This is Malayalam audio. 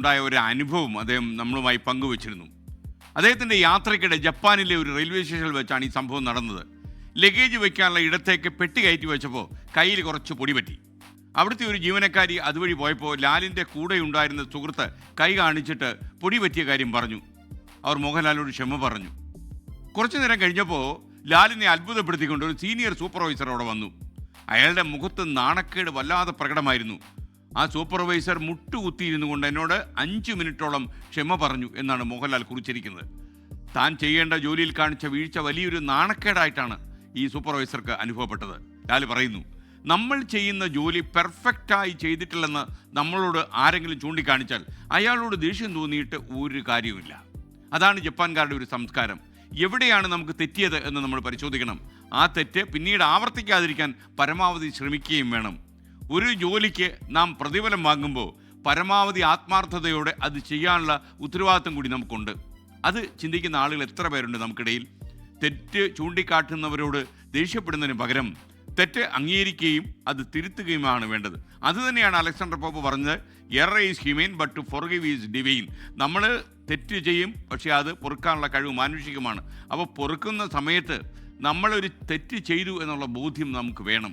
ഉണ്ടായ ഒരു അനുഭവം അദ്ദേഹം നമ്മളുമായി പങ്കുവച്ചിരുന്നു. അദ്ദേഹത്തിന്റെ യാത്രയ്ക്കിടെ ജപ്പാനിലെ ഒരു റെയിൽവേ സ്റ്റേഷനിൽ വെച്ചാണ് ഈ സംഭവം നടന്നത്. ലഗേജ് വയ്ക്കാനുള്ള ഇടത്തേക്ക് പെട്ടി കയറ്റി വെച്ചപ്പോൾ കയ്യിൽ കുറച്ച് പൊടി പറ്റി. അവിടുത്തെ ഒരു ജീവനക്കാരി അതുവഴി പോയപ്പോൾ ലാലിന്റെ കൂടെ ഉണ്ടായിരുന്ന സുഹൃത്ത് കൈ കാണിച്ചിട്ട് പൊടി പറ്റിയ കാര്യം പറഞ്ഞു. അവർ മോഹൻലാലിനോട് ക്ഷമ പറഞ്ഞു. കുറച്ചു നേരം കഴിഞ്ഞപ്പോൾ ലാലിനെ അത്ഭുതപ്പെടുത്തിക്കൊണ്ട് ഒരു സീനിയർ സൂപ്പർവൈസർ അവിടെ വന്നു. അയാളുടെ മുഖത്ത് നാണക്കേട് വല്ലാതെ പ്രകടമായിരുന്നു. ആ സൂപ്പർവൈസർ മുട്ടുകുത്തിയിരുന്നു കൊണ്ട് എന്നോട് അഞ്ച് മിനിറ്റോളം ക്ഷമ പറഞ്ഞു എന്നാണ് മോഹൻലാൽ കുറിച്ചിരിക്കുന്നത്. താൻ ചെയ്യേണ്ട ജോലിയിൽ കാണിച്ച വീഴ്ച വലിയൊരു നാണക്കേടായിട്ടാണ് ഈ സൂപ്പർവൈസർക്ക് അനുഭവപ്പെട്ടത്. ലാൽ പറയുന്നു നമ്മൾ ചെയ്യുന്ന ജോലി പെർഫെക്റ്റായി ചെയ്തിട്ടില്ലെന്ന് നമ്മളോട് ആരെങ്കിലും ചൂണ്ടിക്കാണിച്ചാൽ അയാളോട് ദേഷ്യം തോന്നിയിട്ട് ഒരു കാര്യവുമില്ല. അതാണ് ജപ്പാൻകാരുടെ ഒരു സംസ്കാരം. എവിടെയാണ് നമുക്ക് തെറ്റിയത് എന്ന് നമ്മൾ പരിശോധിക്കണം. ആ തെറ്റ് പിന്നീട് ആവർത്തിക്കാതിരിക്കാൻ പരമാവധി ശ്രമിക്കുകയും വേണം. ഒരു ജോലിക്ക് നാം പ്രതിഫലം വാങ്ങുമ്പോൾ പരമാവധി ആത്മാർത്ഥതയോടെ അത് ചെയ്യാനുള്ള ഉത്തരവാദിത്വം കൂടി നമുക്കുണ്ട്. അത് ചിന്തിക്കുന്ന ആളുകൾ എത്ര പേരുണ്ട് നമുക്കിടയിൽ? തെറ്റ് ചൂണ്ടിക്കാട്ടുന്നവരോട് ദേഷ്യപ്പെടുന്നതിന് പകരം തെറ്റ് അംഗീകരിക്കുകയും അത് തിരുത്തുകയുമാണ് വേണ്ടത്. അതുതന്നെയാണ് അലക്സാണ്ടർ പോപ്പ് പറഞ്ഞത് error is human but to forgive is divine നമ്മൾ തെറ്റ് ചെയ്യും പക്ഷേ അത് പൊറുക്കാനുള്ള കഴിവ് മാനുഷികമാണ്. അപ്പോൾ പൊറുക്കുന്ന സമയത്ത് നമ്മളൊരു തെറ്റ് ചെയ്തു എന്നുള്ള ബോധ്യം നമുക്ക് വേണം.